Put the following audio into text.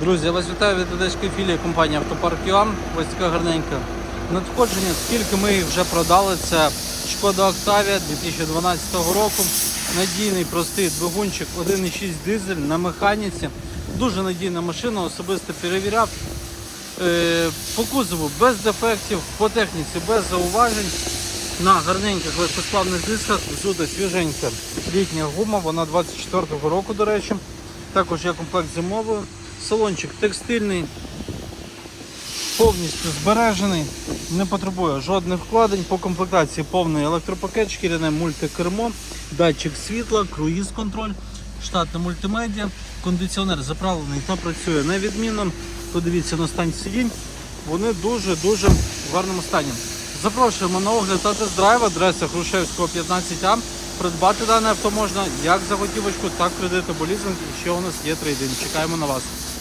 Друзі, я вас вітаю від одеської філії компанії Автопарк ЮАМ. Ось така гарненька надходження. Скільки ми вже продали, це Шкода Октавія 2012 року. Надійний простий двигунчик 1,6 дизель на механіці. Дуже надійна машина, особисто перевіряв. Е, По кузову без дефектів, по техніці без зауважень. На гарненьких легкосплавних дисках взута свіженька літня гума, вона 24-го року, до речі. Також є комплект зимовий. Салончик текстильний, повністю збережений, не потребує жодних вкладень. По комплектації повний електропакет, шкіряне мультикермо, датчик світла, круїз-контроль, штатна мультимедіа, кондиціонер заправлений та працює невідмінно. Подивіться на стан сидінь. Вони дуже-дуже в гарному стані. Запрошуємо на огляд та тест-драйв, адреса Грушевського 15А. Придбати дане авто можна як за готівочку, так кредит або лізинг. Ще у нас є трейдинг. Чекаємо на вас.